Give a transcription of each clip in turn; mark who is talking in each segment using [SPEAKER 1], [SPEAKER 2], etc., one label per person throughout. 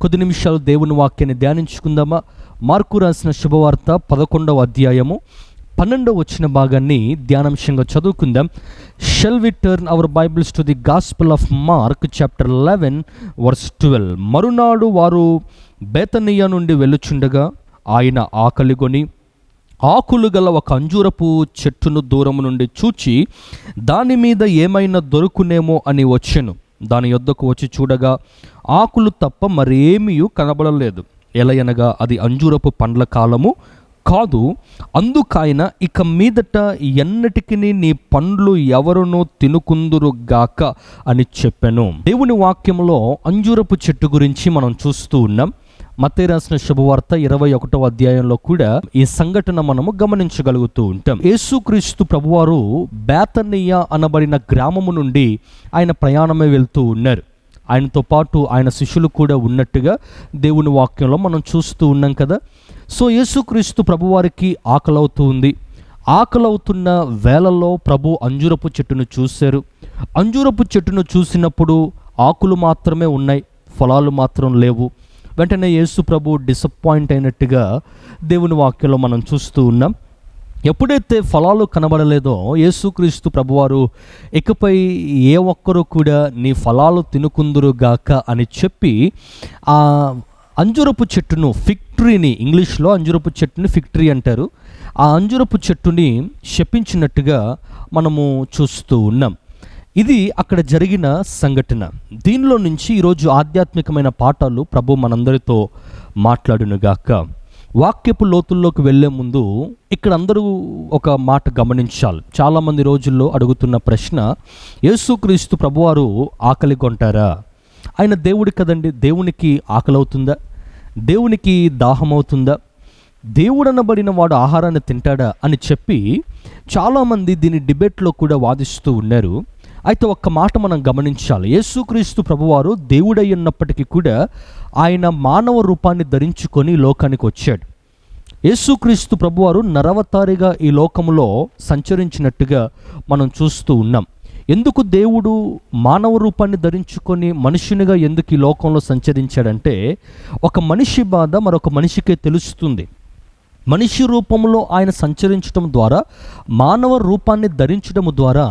[SPEAKER 1] కొద్ది నిమిషాలు దేవుని వాక్యాన్ని ధ్యానించుకుందామా? మార్కు రాసిన శుభవార్త పదకొండవ అధ్యాయము పన్నెండవ వచ్చిన భాగాన్ని ధ్యానాంశంగా చదువుకుందాం. Shall we turn our Bibles to the gospel of Mark chapter eleven verse twelve మరునాడు వారు బేతనీయ నుండి వెళ్ళుచుండగా ఆయన ఆకలిగొని ఆకులు గల ఒక అంజూరపు చెట్టును దూరం నుండి చూచి దాని మీద ఏమైనా దొరుకునేమో అని వచ్చెను. దాని యొద్దకు వచ్చి చూడగా ఆకులు తప్ప మరేమీ కనబడలేదు. ఎలయనగా అది అంజూరపు పండ్ల కాలము కాదు అందుకాయన ఇక మీదట ఎన్నటికి నీ పండ్లు ఎవరునో తినుకుందురుగాక అని చెప్పాను. దేవుని వాక్యంలో అంజూరపు చెట్టు గురించి మనం చూస్తూ ఉన్నాం. మత్తే రాసిన శుభవార్త ఇరవై ఒకటో అధ్యాయంలో కూడా ఈ సంఘటన మనము గమనించగలుగుతూ ఉంటాం. యేసుక్రీస్తు ప్రభువారు బేతనీయ అనబడిన గ్రామము నుండి ఆయన ప్రయాణమే వెళ్తూ ఉన్నారు. ఆయనతో పాటు ఆయన శిష్యులు కూడా ఉన్నట్టుగా దేవుని వాక్యంలో మనం చూస్తూ ఉన్నాం కదా. సో యేసుక్రీస్తు ప్రభువారికి ఆకలవుతూ ఉంది. ఆకలవుతున్న వేళల్లో ప్రభు అంజూరపు చెట్టును చూశారు. అంజూరపు చెట్టును చూసినప్పుడు ఆకులు మాత్రమే ఉన్నాయి ఫలాలు మాత్రం లేవు. వెంటనే యేసు ప్రభు డిసప్పాయింట్ అయినట్టుగా దేవుని వాక్యంలో మనం చూస్తూ ఉన్నాం. ఎప్పుడైతే ఫలాలు కనబడలేదో యేసుక్రీస్తు ప్రభువారు ఇకపై ఏ ఒక్కరూ కూడా నీ ఫలాలు తినుకుందురుగాక అని చెప్పి ఆ అంజురపు చెట్టును ఫిక్టరీని ఇంగ్లీష్లో అంజురపు చెట్టుని ఫిక్టరీ అంటారు. ఆ అంజురపు చెట్టుని శపించినట్టుగా మనము చూస్తూ ఉన్నాం. ఇది అక్కడ జరిగిన సంఘటన. దీనిలో నుంచి ఈరోజు ఆధ్యాత్మికమైన పాఠాలు ప్రభు మనందరితో మాట్లాడునుగాక. వాక్యపు లోతుల్లోకి వెళ్ళే ముందు ఇక్కడ అందరూ ఒక మాట గమనించాలి. చాలామంది రోజుల్లో అడుగుతున్న ప్రశ్న యేసుక్రీస్తు ప్రభువారు ఆకలి కొంటారా? ఆయన దేవుడి కదండి దేవునికి ఆకలి అవుతుందా దేవునికి దాహం అవుతుందా దేవుడనబడిన వాడు ఆహారాన్ని తింటాడా అని చెప్పి చాలామంది దీని డిబేట్లో కూడా వాదిస్తూ ఉన్నారు. అయితే ఒక్క మాట మనం గమనించాలి. యేసుక్రీస్తు ప్రభువారు దేవుడై ఉన్నప్పటికీ కూడా ఆయన మానవ రూపాన్ని ధరించుకొని లోకానికి వచ్చాడు. యేసుక్రీస్తు ప్రభువారు నరవతారిగా ఈ లోకంలో సంచరించినట్టుగా మనం చూస్తూ ఉన్నాం. ఎందుకు దేవుడు మానవ రూపాన్ని ధరించుకొని మనుషునిగా ఎందుకు ఈ లోకంలో సంచరించాడంటే ఒక మనిషి బాధ మరొక మనిషికే తెలుస్తుంది. మనిషి రూపంలో ఆయన సంచరించడం ద్వారా మానవ రూపాన్ని ధరించడం ద్వారా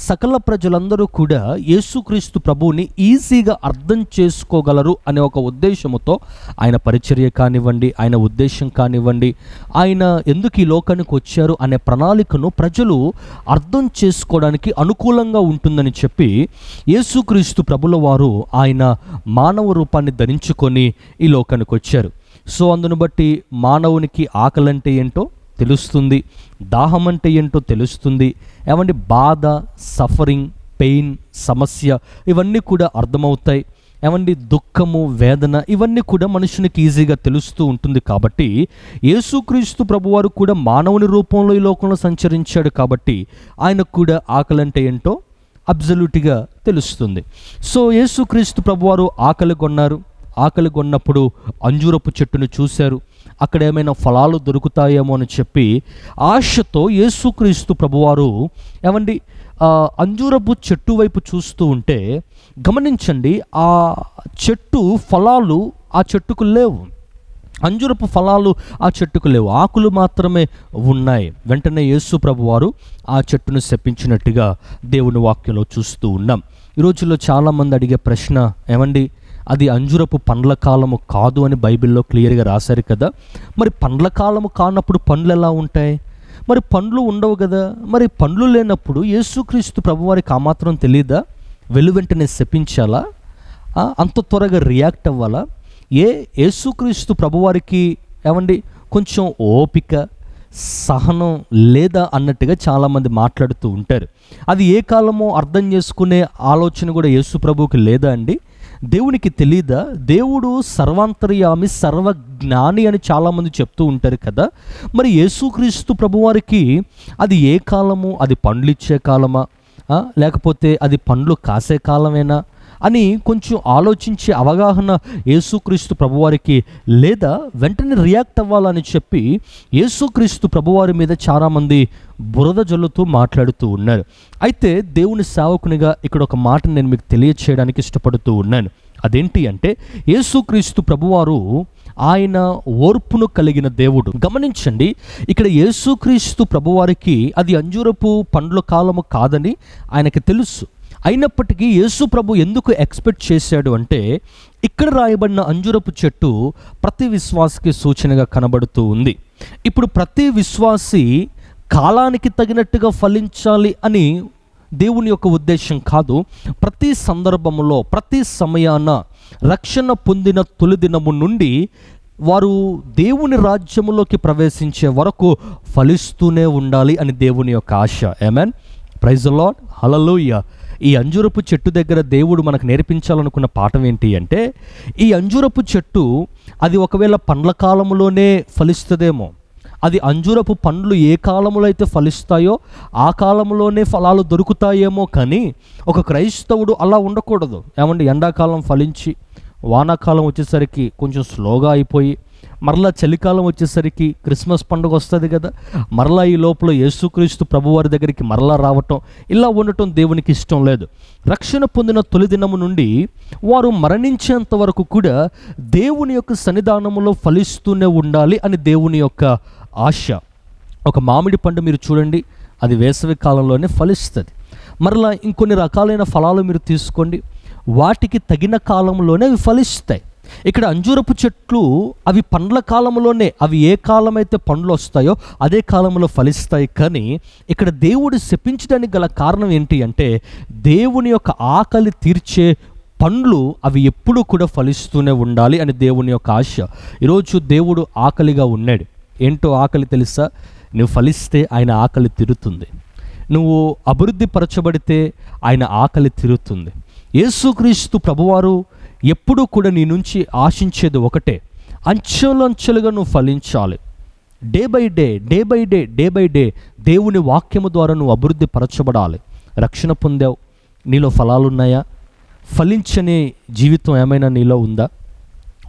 [SPEAKER 1] సకల ప్రజలందరూ కూడా యేసుక్రీస్తు ప్రభువుని ఈజీగా అర్థం చేసుకోగలరు అనే ఒక ఉద్దేశంతో ఆయన పరిచర్య కానివ్వండి ఆయన ఉద్దేశం కానివ్వండి ఆయన ఎందుకు ఈ లోకానికి వచ్చారు అనే ప్రణాళికను ప్రజలు అర్థం చేసుకోవడానికి అనుకూలంగా ఉంటుందని చెప్పి యేసుక్రీస్తు ప్రభుల వారు ఆయన మానవ రూపాన్ని ధరించుకొని ఈ లోకానికి వచ్చారు. సో అందును బట్టి మానవునికి ఆకలంటే ఏంటో తెలుస్తుంది దాహం అంటే ఏంటో తెలుస్తుంది. ఏమంటే బాధ సఫరింగ్ పెయిన్ సమస్య ఇవన్నీ కూడా అర్థమవుతాయి. ఏమండి? దుఃఖము వేదన ఇవన్నీ కూడా మనుషునికి ఈజీగా తెలుస్తూ ఉంటుంది కాబట్టి యేసుక్రీస్తు ప్రభువారు కూడా మానవుని రూపంలో ఈ లోకంలో సంచరించాడు కాబట్టి ఆయనకు కూడా ఆకలంటే ఏంటో అబ్జల్యూట్గా తెలుస్తుంది. సో యేసుక్రీస్తు ప్రభువారు ఆకలి కొన్నారు. ఆకలి కొన్నప్పుడు అంజూరపు చెట్టును చూశారు. అక్కడ ఏమైనా ఫలాలు దొరుకుతాయేమో అని చెప్పి ఆశతో యేసుక్రీస్తు ప్రభువారు ఏమండి అంజూరపు చెట్టు వైపు చూస్తూ ఉంటే గమనించండి ఆ చెట్టు ఫలాలు ఆ చెట్టుకు లేవు. అంజురపు ఫలాలు ఆ చెట్టుకు లేవు. ఆకులు మాత్రమే ఉన్నాయి. వెంటనే యేసు ప్రభు వారు ఆ చెట్టును శప్పించినట్టుగా దేవుని వాక్యంలో చూస్తూ ఉన్నాం. ఈ రోజుల్లో చాలామంది అడిగే ప్రశ్న ఏమండి అది అంజురపు పండ్ల కాలము కాదు అని బైబిల్లో క్లియర్గా రాశారు కదా. మరి పండ్ల కాలము కానప్పుడు పండ్లు ఎలా ఉంటాయి? మరి పండ్లు ఉండవు కదా. మరి పండ్లు లేనప్పుడు యేసుక్రీస్తు ప్రభువారికి ఆ మాత్రం తెలియదా వెలు వెంటనే శపించాలా? అంత త్వరగా రియాక్ట్ అవ్వాలా? ఏ యేసుక్రీస్తు ప్రభువారికి ఏమండి కొంచెం ఓపిక సహనం లేదా అన్నట్టుగా చాలామంది మాట్లాడుతూ ఉంటారు. అది ఏ కాలమో అర్థం చేసుకునే ఆలోచన కూడా యేసు ప్రభువుకి లేదా అండి? దేవునికి తెలీదా? దేవుడు సర్వాంతర్యామి సర్వజ్ఞాని అని చాలామంది చెప్తూ ఉంటారు కదా. మరి యేసుక్రీస్తు ప్రభువారికి అది ఏ కాలము? అది పండ్లు ఇచ్చే కాలమా లేకపోతే అది పండ్లు కాసే కాలమేనా? అని కొంచెం ఆలోచించే అవగాహన యేసుక్రీస్తు ప్రభువారికి లేదా వెంటనే రియాక్ట్ అవ్వాలని చెప్పి యేసుక్రీస్తు ప్రభువారి మీద చాలామంది బురద జల్లుతూ మాట్లాడుతూ ఉన్నారు. అయితే దేవుని సేవకునిగా ఇక్కడ ఒక మాట నేను మీకు తెలియచేయడానికి ఇష్టపడుతూ ఉన్నాను. అదేంటి అంటే యేసుక్రీస్తు ప్రభువారు ఆయన ఓర్పును కలిగిన దేవుడు. గమనించండి ఇక్కడ యేసుక్రీస్తు ప్రభువారికి అది అంజూరపు పండ్ల కాలము కాదని ఆయనకి తెలుసు. అయినప్పటికీ యేసు ప్రభు ఎందుకు ఎక్స్పెక్ట్ చేశాడు అంటే ఇక్కడ రాయబడిన అంజురపు చెట్టు ప్రతి విశ్వాసకి సూచనగా కనబడుతూ ఉంది. ఇప్పుడు ప్రతి విశ్వాసి కాలానికి తగినట్టుగా ఫలించాలి అని దేవుని యొక్క ఉద్దేశం కాదు. ప్రతి సందర్భములో ప్రతి సమయాన రక్షణ పొందిన తొలి దినము నుండి వారు దేవుని రాజ్యములోకి ప్రవేశించే వరకు ఫలిస్తూనే ఉండాలి అని దేవుని యొక్క ఆశ. ఏమెన్ ప్రైజ్ లాడ్ హలలోయ ఈ అంజూరపు చెట్టు దగ్గర దేవుడు మనకు నేర్పించాలనుకున్న పాఠం ఏంటి అంటే ఈ అంజూరపు చెట్టు అది ఒకవేళ పండ్ల కాలంలోనే ఫలిస్తుందేమో. అది అంజూరపు పండ్లు ఏ కాలంలో అయితే ఫలిస్తాయో ఆ కాలంలోనే ఫలాలు దొరుకుతాయేమో కానీ ఒక క్రైస్తవుడు అలా ఉండకూడదు. ఏమంటే ఎండాకాలం ఫలించి వానాకాలం వచ్చేసరికి కొంచెం స్లోగా అయిపోయి మరలా చలికాలం వచ్చేసరికి క్రిస్మస్ పండుగ వస్తుంది కదా. మరలా ఈ లోపల యేసుక్రీస్తు ప్రభువారి దగ్గరికి మరలా రావటం ఇలా ఉండటం దేవునికి ఇష్టం లేదు. రక్షణ పొందిన తొలి దినము నుండి వారు మరణించేంత వరకు కూడా దేవుని యొక్క సన్నిధానములో ఫలిస్తూనే ఉండాలి అని దేవుని యొక్క ఆశ. ఒక మామిడి పండు మీరు చూడండి అది వేసవి కాలంలోనే ఫలిస్తుంది. మరలా ఇంకొన్ని రకాలైన ఫలాలు మీరు తీసుకోండి వాటికి తగిన కాలంలోనే అవి ఫలిస్తాయి. ఇక్కడ అంజూరపు చెట్లు అవి పండ్ల కాలంలోనే అవి ఏ కాలమైతే పండ్లు వస్తాయో అదే కాలంలో ఫలిస్తాయి. కానీ ఇక్కడ దేవుడు శపించడానికి గల కారణం ఏంటి అంటే దేవుని యొక్క ఆకలి తీర్చే పండ్లు అవి ఎప్పుడూ కూడా ఫలిస్తూనే ఉండాలి అని దేవుని యొక్క ఆశ. ఈరోజు దేవుడు ఆకలిగా ఉన్నాడు. ఏంటో ఆకలి తెలుసా? నువ్వు ఫలిస్తే ఆయన ఆకలి తిరుగుతుంది నువ్వు అభివృద్ధి పరచబడితే ఆయన ఆకలి తిరుగుతుంది యేసుక్రీస్తు ప్రభువారు ఎప్పుడూ కూడా నీ నుంచి ఆశించేది ఒకటే. అంచెలంచెలుగా నువ్వు ఫలించాలి. Day by day day by day day by day దేవుని వాక్యము ద్వారా నువ్వు అభివృద్ధి పరచబడాలి. రక్షణ పొందావు. నీలో ఫలాలు ఉన్నాయా ఫలించని జీవితం ఏమైనా నీలో ఉందా?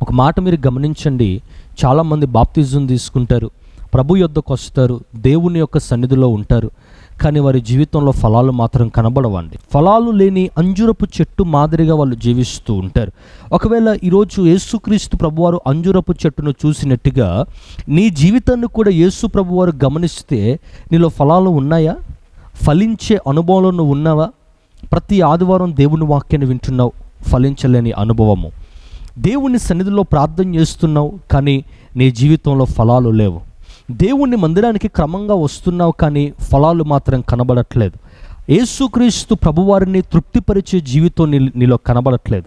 [SPEAKER 1] ఒక మాట మీరు గమనించండి. చాలామంది బాప్తిజం తీసుకుంటారు. ప్రభు యొద్దకు వస్తారు. దేవుని యొక్క సన్నిధిలో ఉంటారు. కానీ వారి జీవితంలో ఫలాలు మాత్రం కనబడవండి. ఫలాలు లేని అంజురపు చెట్టు మాదిరిగా వాళ్ళు జీవిస్తూ ఉంటారు. ఒకవేళ ఈరోజు యేసుక్రీస్తు ప్రభువారు అంజురపు చెట్టును చూసినట్టుగా నీ జీవితాన్ని కూడా యేసు ప్రభువారు గమనిస్తే నీలో ఫలాలు ఉన్నాయా? ఫలించే అనుభవంలో నువ్వు ఉన్నావా? ప్రతి ఆదివారం దేవుని వాక్యాన్ని వింటున్నావు ఫలించలేని అనుభవము. దేవుని సన్నిధిలో ప్రార్థన చేస్తున్నావు కానీ నీ జీవితంలో ఫలాలు లేవు. దేవుని మందిరానికి క్రమంగా వస్తున్నావు కానీ ఫలాలు మాత్రం కనబడట్లేదు. యేసుక్రీస్తు ప్రభువారిని తృప్తిపరిచే జీవితం నీ నీలో కనబడట్లేదు.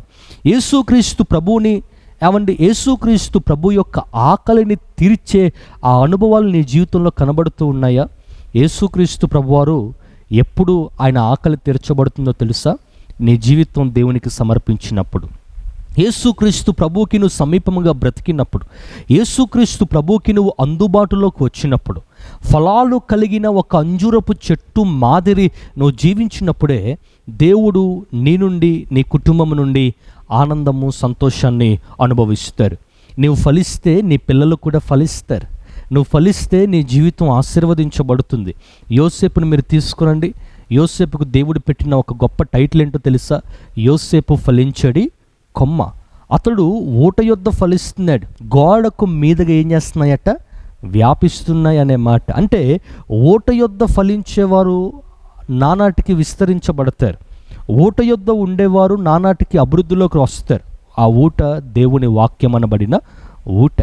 [SPEAKER 1] యేసుక్రీస్తు ప్రభువుని ఏమండి యేసుక్రీస్తు ప్రభు యొక్క ఆకలిని తీర్చే ఆ అనుభవాలు నీ జీవితంలో కనబడుతూ ఉన్నాయా? యేసుక్రీస్తు ప్రభువారు ఎప్పుడు ఆయన ఆకలి తీర్చబడుతుందో తెలుసా? నీ జీవితం దేవునికి సమర్పించినప్పుడు. యేసుక్రీస్తు ప్రభువుకి నువ్వు సమీపముగా బ్రతికినప్పుడు యేసుక్రీస్తు ప్రభువుకి నువ్వు అందుబాటులోకి వచ్చినప్పుడు ఫలాలు కలిగిన ఒక అంజూరపు చెట్టు మాదిరి నువ్వు జీవించినప్పుడే దేవుడు నీ నుండి నీ కుటుంబం నుండి ఆనందము సంతోషాన్ని అనుభవిస్తారు. నువ్వు ఫలిస్తే నీ పిల్లలు కూడా ఫలిస్తారు. నువ్వు ఫలిస్తే నీ జీవితం ఆశీర్వదించబడుతుంది. యోసేపును మీరు తీసుకురండి. యోసేపుకు దేవుడు పెట్టిన ఒక గొప్ప టైటిల్ ఏంటో తెలుసా? యోసేపు ఫలించడి కొమ్మ. అతడు ఊట యుద్ధ ఫలిస్తున్నాడు. గోడకు మీదుగా ఏం చేస్తున్నాయట? వ్యాపిస్తున్నాయి అనే మాట. అంటే ఓట యుద్ధ ఫలించేవారు నానాటికి విస్తరించబడతారు. ఓట యుద్ధ ఉండేవారు నానాటికి అభివృద్ధిలోకి వస్తారు. ఆ ఊట దేవుని వాక్యం అనబడిన ఊట.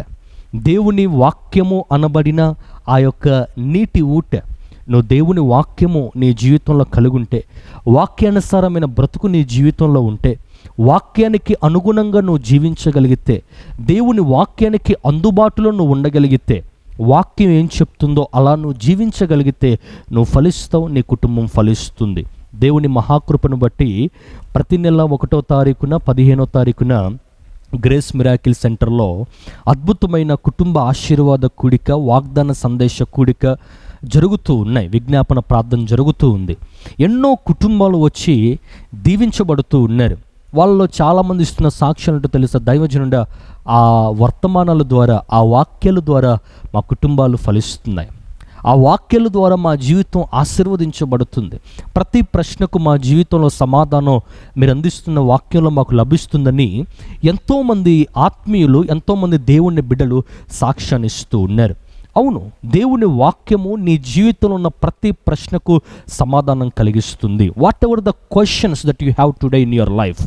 [SPEAKER 1] దేవుని వాక్యము అనబడిన ఆ యొక్క నీటి ఊట. నువ్వు దేవుని వాక్యము నీ జీవితంలో కలిగుంటే వాక్యానుసారమైన బ్రతుకు నీ జీవితంలో ఉంటే వాక్యానికి అనుగుణంగా నువ్వు జీవించగలిగితే దేవుని వాక్యానికి అందుబాటులో నువ్వు ఉండగలిగితే వాక్యం ఏం చెప్తుందో అలా నువ్వు జీవించగలిగితే నువ్వు ఫలిస్తావు నీ కుటుంబం ఫలిస్తుంది. దేవుని మహాకృపను బట్టి ప్రతి నెల ఒకటో తారీఖున పదిహేనో తారీఖున గ్రేస్ మిరాకిల్ సెంటర్లో అద్భుతమైన కుటుంబ ఆశీర్వాద కూడిక వాగ్దాన సందేశ కూడిక జరుగుతూ ఉన్నాయి. విజ్ఞాపన ప్రార్థన జరుగుతూ ఉంది. ఎన్నో కుటుంబాలు వచ్చి దీవించబడుతూ ఉన్నారు. వాళ్ళలో చాలామంది ఇస్తున్న సాక్ష్యాలు ఏంటో తెలుసా? దైవజనుడ ఆ వర్తమానాల ద్వారా ఆ వాక్యాల ద్వారా మా కుటుంబాలు ఫలిస్తున్నాయి. ఆ వాక్యాల ద్వారా మా జీవితం ఆశీర్వదించబడుతుంది. ప్రతి ప్రశ్నకు మా జీవితంలో సమాధానం మీరు అందిస్తున్న వాక్యంలో మాకు లభిస్తుందని ఎంతోమంది ఆత్మీయులు ఎంతోమంది దేవుని బిడ్డలు సాక్ష్యాన్ని ఇస్తూ ఉన్నారు. అవును దేవుని వాక్యము నీ జీవితంలో ఉన్న ప్రతి ప్రశ్నకు సమాధానం కలిగిస్తుంది. Whatever the questions that you have today in your life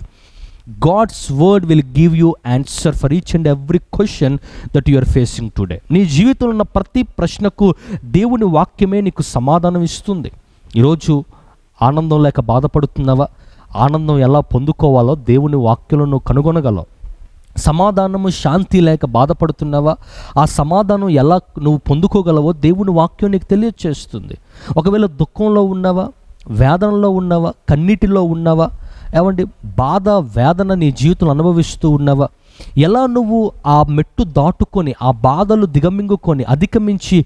[SPEAKER 1] God's word will give you answer for each and every question that you are facing today నీ జీవితంలో ఉన్న ప్రతి ప్రశ్నకు దేవుని వాక్యమే నీకు సమాధానం ఇస్తుంది. ఈరోజు ఆనందం లేక బాధపడుతున్నావా? ఆనందం ఎలా పొందుకోవాలో దేవుని వాక్యంలో నువ్వు కనుగొనగలవు. సమాధానము శాంతి లేక బాధపడుతున్నావా? ఆ సమాధానం ఎలా నువ్వు పొందుకోగలవో దేవుని వాక్యం నీకు తెలియచేస్తుంది. ఒకవేళ దుఃఖంలో ఉన్నావా? వేదనలో ఉన్నావా? కన్నీటిలో ఉన్నావా? ఏమండి బాధ వేదన నీ జీవితంలో అనుభవిస్తూ ఉన్నావా. ఎలా నువ్వు ఆ మెట్టు దాటుకొని ఆ బాధలు దిగమింగుకొని అధిగమించి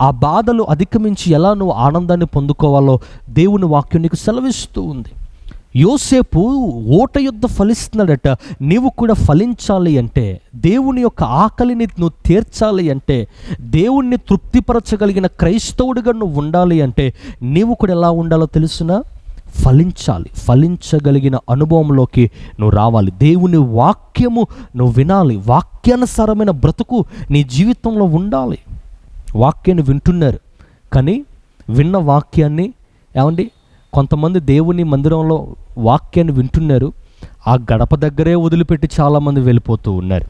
[SPEAKER 1] ఆ బాధలు అధిగమించి ఎలా నువ్వు ఆనందాన్ని పొందుకోవాలో దేవుని వాక్యం నీకు సెలవిస్తూ ఉంది. యోసేపు ఓట యుద్ధ ఫలిస్తున్నాడట నీవు కూడా ఫలించాలి అంటే దేవుని యొక్క ఆకలిని నువ్వు తీర్చాలి అంటే దేవుణ్ణి తృప్తిపరచగలిగిన క్రైస్తవుడిగా నువ్వు ఉండాలి అంటే నీవు కూడా ఎలా ఉండాలో తెలుసునా? ఫలించాలి ఫలించగలిగిన అనుభవంలోకి నువ్వు రావాలి. దేవుని వాక్యము నువ్వు వినాలి. వాక్యానుసారమైన బ్రతుకు నీ జీవితంలో ఉండాలి. వాక్యాన్ని వింటున్నారు. కానీ విన్న వాక్యాన్ని ఏమండి? కొంతమంది దేవుని మందిరంలో వాక్యాన్ని వింటున్నారు. ఆ గడప దగ్గరే వదిలిపెట్టి చాలామంది వెళ్ళిపోతూ ఉన్నారు.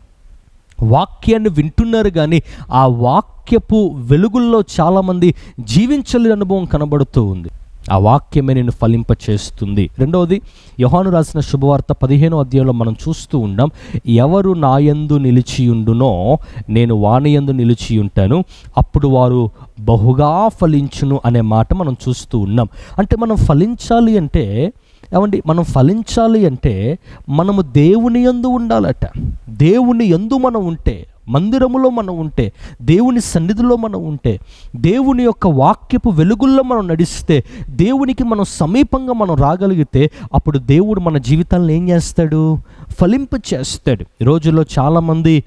[SPEAKER 1] వాక్యాన్ని వింటున్నారు కానీ ఆ వాక్యపు వెలుగుల్లో చాలామంది జీవించలేని అనుభవం కనబడుతూ ఉంది. ఆ వాక్యమే నేను ఫలింపచేస్తుంది. రెండవది యోహాను రాసిన శుభవార్త పదిహేనో అధ్యాయంలో మనం చూస్తూ ఉన్నాం ఎవరు నాయందు నిలిచియుండునో నేను వాణియందు నిలిచి ఉంటాను అప్పుడు వారు బహుగా ఫలించును అనే మాట మనం చూస్తూ ఉన్నాం. అంటే మనం ఫలించాలి అంటే ఏమండి? మనం ఫలించాలి అంటే మనము దేవుని యందు ఉండాలట. దేవుని యందు మనం ఉంటే మందిరములో మనం ఉంటే దేవుని సన్నిధిలో మనం ఉంటే దేవుని యొక్క వాక్యపు వెలుగుల్లో మనం నడిస్తే దేవునికి మనం సమీపంగా మనం రాగలిగితే అప్పుడు దేవుడు మన జీవితాలను ఏం చేస్తాడు? ఫలింప చేస్తాడు. ఈ రోజుల్లో చాలామంది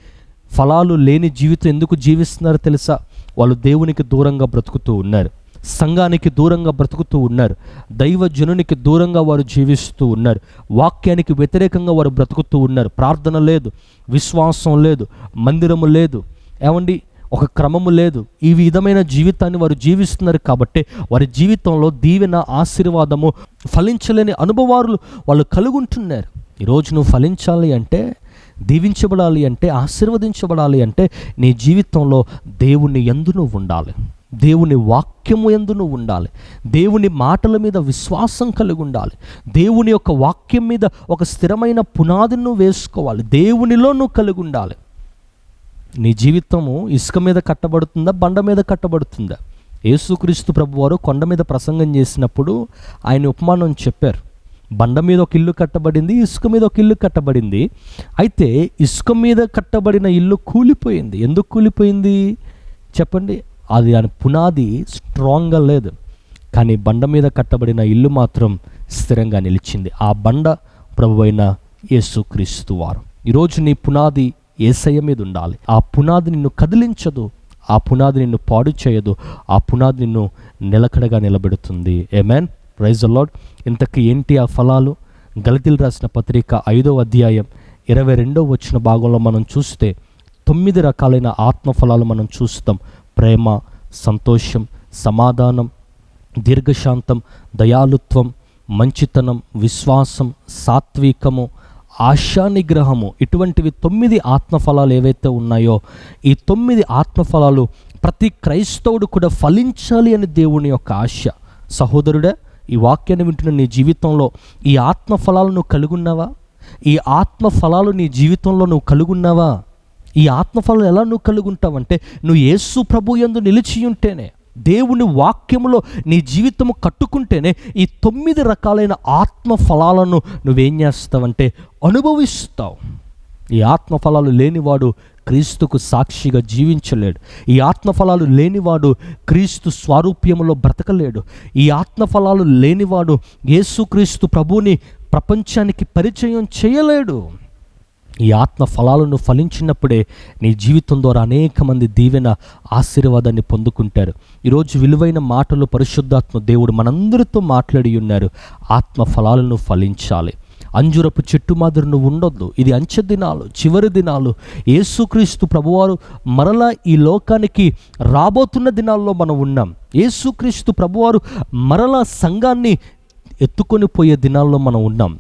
[SPEAKER 1] ఫలాలు లేని జీవితం ఎందుకు జీవిస్తున్నారో తెలుసా? వాళ్ళు దేవునికి దూరంగా బ్రతుకుతూ ఉన్నారు. సంఘానికి దూరంగా బ్రతుకుతూ ఉన్నారు. దైవజనునికి దూరంగా వారు జీవిస్తూ ఉన్నారు. వాక్యానికి వ్యతిరేకంగా వారు బ్రతుకుతూ ఉన్నారు. ప్రార్థన లేదు విశ్వాసం లేదు మందిరము లేదు. ఏమండి? ఒక క్రమము లేదు. ఈ విధమైన జీవితాన్ని వారు జీవిస్తున్నారు కాబట్టి వారి జీవితంలో దీవెన ఆశీర్వాదము ఫలించలేని అనుభవాలు వాళ్ళు కలుగుంటున్నారు. ఈరోజు నువ్వు ఫలించాలి అంటే దీవించబడాలి అంటే ఆశీర్వదించబడాలి అంటే నీ జీవితంలో దేవుణ్ణి ఎందు నువ్వు ఉండాలి. దేవుని వాక్యము ఎందు నువ్వు ఉండాలి. దేవుని మాటల మీద విశ్వాసం కలిగి ఉండాలి. దేవుని యొక్క వాక్యం మీద ఒక స్థిరమైన పునాదిని నువ్వు వేసుకోవాలి. దేవునిలో నువ్వు కలిగి ఉండాలి. నీ జీవితము ఇసుక మీద కట్టబడుతుందా? బండ మీద కట్టబడుతుందా? యేసుక్రీస్తు ప్రభు వారు కొండ మీద ప్రసంగం చేసినప్పుడు ఆయన ఉపమానం చెప్పారు. బండ మీద ఒక ఇల్లు కట్టబడింది ఇసుక మీద ఒక ఇల్లు కట్టబడింది. అయితే ఇసుక మీద కట్టబడిన ఇల్లు కూలిపోయింది. ఎందుకు కూలిపోయింది? చెప్పండి. అది దాని పునాది స్ట్రాంగ్గా లేదు. కానీ బండ మీద కట్టబడిన ఇల్లు మాత్రం స్థిరంగా నిలిచింది. ఆ బండ ప్రభు అయిన యేసుక్రీస్తు వారు. ఈరోజు నీ పునాది ఏసయ్య మీద ఉండాలి. ఆ పునాది నిన్ను కదిలించదు. ఆ పునాది నిన్ను పాడు చేయదు. ఆ పునాది నిన్ను నిలకడగా నిలబెడుతుంది. ఏమేన్ ప్రైజ్ అలాడ్ ఇంతకు ఏంటి ఆ ఫలాలు? గలితిలు రాసిన పత్రిక ఐదో అధ్యాయం ఇరవై రెండో వచ్చిన భాగంలో మనం చూస్తే తొమ్మిది రకాలైన ఆత్మఫలాలు మనం చూస్తాం. ప్రేమ సంతోషం సమాధానం దీర్ఘశాంతం దయాలుత్వం మంచితనం విశ్వాసం సాత్వికము ఆశానిగ్రహము. ఇటువంటివి తొమ్మిది ఆత్మఫలాలు ఏవైతే ఉన్నాయో ఈ తొమ్మిది ఆత్మఫలాలు ప్రతి క్రైస్తవుడు కూడా ఫలించాలి అని దేవుని యొక్క ఆశ. సహోదరుడే ఈ వాక్యాన్ని వింటున్న నీ జీవితంలో ఈ ఆత్మఫలాలు నువ్వు కలుగున్నావా? ఈ ఆత్మఫలాలు నీ జీవితంలో నువ్వు కలుగున్నావా? ఈ ఆత్మఫలం ఎలా నువ్వు కలిగి ఉంటావంటే నువ్వు యేసు ప్రభు యందు నిలిచి ఉంటేనే దేవుని వాక్యములో నీ జీవితము కట్టుకుంటేనే ఈ తొమ్మిది రకాలైన ఆత్మ ఫలాలను నువ్వేం చేస్తావంటే అనుభవిస్తావు. ఈ ఆత్మఫలాలు లేనివాడు క్రీస్తుకు సాక్షిగా జీవించలేడు. ఈ ఆత్మఫలాలు లేనివాడు క్రీస్తు స్వారూప్యములో బ్రతకలేడు. ఈ ఆత్మఫలాలు లేనివాడు యేసుక్రీస్తు ప్రభువుని ప్రపంచానికి పరిచయం చేయలేడు. ఈ ఆత్మ ఫలాలను ఫలించినప్పుడే నీ జీవితం ద్వారా అనేక మంది దీవెన ఆశీర్వాదాన్ని పొందుకుంటారు. ఈరోజు విలువైన మాటలు పరిశుద్ధాత్మ దేవుడు మనందరితో మాట్లాడి ఉన్నారు. ఆత్మ ఫలాలను ఫలించాలి. అంజురపు చెట్టు మాదిరి నువ్వు ఉండొద్దు. ఇది అంచె దినాలు చివరి దినాలు. యేసుక్రీస్తు ప్రభువారు మరలా ఈ లోకానికి రాబోతున్న దినాల్లో మనం ఉన్నాం. యేసుక్రీస్తు ప్రభువారు మరలా సంఘాన్ని ఎత్తుకొని పోయే దినాల్లో మనం ఉన్నాం.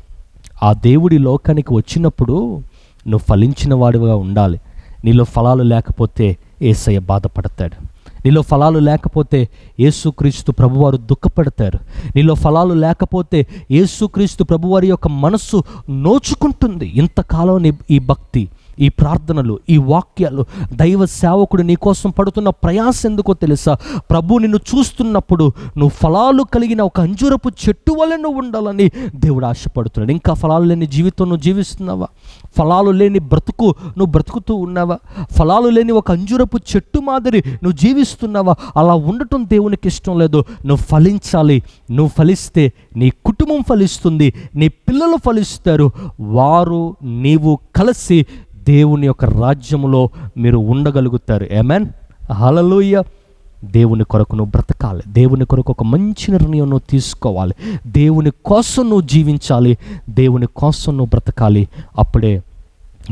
[SPEAKER 1] ఆ దేవుడి లోకానికి వచ్చినప్పుడు నువ్వు ఫలించిన వాడిగా ఉండాలి. నీలో ఫలాలు లేకపోతే ఏసయ్య బాధపడతాడు. నీలో ఫలాలు లేకపోతే యేసుక్రీస్తు ప్రభువారు దుఃఖపడతారు. నీలో ఫలాలు లేకపోతే యేసుక్రీస్తు ప్రభువారి యొక్క మనస్సు నోచుకుంటుంది. ఇంతకాలం నీ ఈ భక్తి ఈ ప్రార్థనలు ఈ వాక్యాలు దైవ సేవకుడు నీ కోసం పడుతున్న ప్రయాస ఎందుకో తెలుసా? ప్రభు నిన్ను చూస్తున్నప్పుడు నువ్వు ఫలాలు కలిగిన ఒక అంజూరపు చెట్టు వలె నువ్వు ఉండాలని దేవుడు ఆశపడుతున్నాడు. ఇంకా ఫలాలు లేని జీవితం నువ్వు జీవిస్తున్నావా? ఫలాలు లేని బ్రతుకు నువ్వు బ్రతుకుతూ ఉన్నావా? ఫలాలు లేని ఒక అంజూరపు చెట్టు మాదిరి నువ్వు జీవిస్తున్నావా? అలా ఉండటం దేవునికి ఇష్టం లేదు. నువ్వు ఫలించాలి. నువ్వు ఫలిస్తే నీ కుటుంబం ఫలిస్తుంది. నీ పిల్లలు ఫలిస్తారు. వారు నీవు కలిసి దేవుని యొక్క రాజ్యములో మీరు ఉండగలుగుతారు. ఏమెన్ హలలోయ దేవుని కొరకు నువ్వు బ్రతకాలి. దేవుని కొరకు ఒక మంచి నిర్ణయం నువ్వు తీసుకోవాలి. దేవుని కోసం నువ్వు జీవించాలి. దేవుని కోసం నువ్వు బ్రతకాలి. అప్పుడే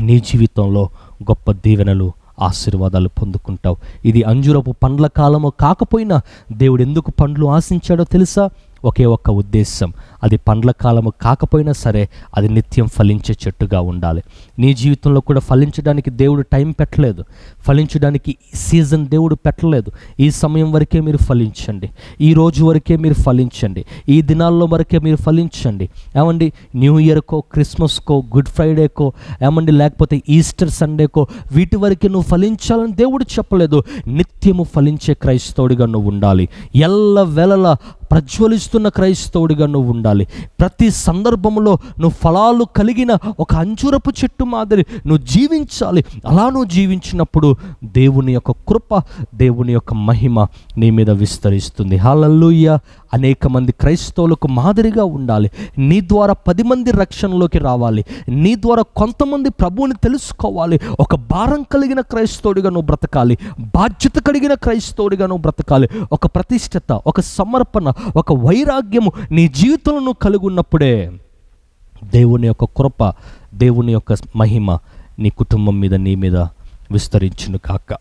[SPEAKER 1] నీ జీవితంలో గొప్ప దీవెనలు ఆశీర్వాదాలు పొందుకుంటావు. ఇది అంజురపు పండ్ల కాలము కాకపోయినా దేవుడు ఎందుకు పండ్లు ఆశించాడో తెలుసా? ఒకే ఒక్క ఉద్దేశం. అది పండ్ల కాలము కాకపోయినా సరే అది నిత్యం ఫలించే చెట్టుగా ఉండాలి. నీ జీవితంలో కూడా ఫలించడానికి దేవుడు టైం పెట్టలేదు. ఫలించడానికి సీజన్ దేవుడు పెట్టలేదు. ఈ సమయం వరకే మీరు ఫలించండి. ఈ రోజు వరకే మీరు ఫలించండి. ఈ దినాల్లో వరకే మీరు ఫలించండి. ఏమండి? న్యూ ఇయర్కో క్రిస్మస్కో గుడ్ ఫ్రైడేకో ఏమండి? లేకపోతే ఈస్టర్ సండేకో వీటి వరకే నువ్వు ఫలించాలని దేవుడు చెప్పలేదు. నిత్యము ఫలించే క్రైస్తవుడిగా నువ్వు ఉండాలి. ఎల్ల వేళలా ప్రజ్వలిస్తున్న క్రైస్తవుడిగా నువ్వు ఉండాలి. ప్రతి సందర్భంలో నువ్వు ఫలాలు కలిగిన ఒక అంజురపు చెట్టు మాదిరి నువ్వు జీవించాలి. అలా నువ్వు జీవించినప్పుడు దేవుని యొక్క కృప దేవుని యొక్క మహిమ నీ మీద విస్తరిస్తుంది. హాలల్లుయ్య అనేక మంది క్రైస్తవులకు మాదిరిగా ఉండాలి. నీ ద్వారా పది మంది రక్షణలోకి రావాలి. నీ ద్వారా కొంతమంది ప్రభువుని తెలుసుకోవాలి. ఒక భారం కలిగిన క్రైస్తవుడిగా నువ్వు బ్రతకాలి. బాధ్యత కలిగిన క్రైస్తవుడిగా నువ్వు బ్రతకాలి. ఒక ప్రతిష్టత ఒక సమర్పణ ఒక వైరాగ్యము నీ జీవితంలో నువ్వు కలిగి ఉన్నప్పుడే దేవుని యొక్క కృప దేవుని యొక్క మహిమ నీ కుటుంబం మీద నీ మీద విస్తరించును కాక.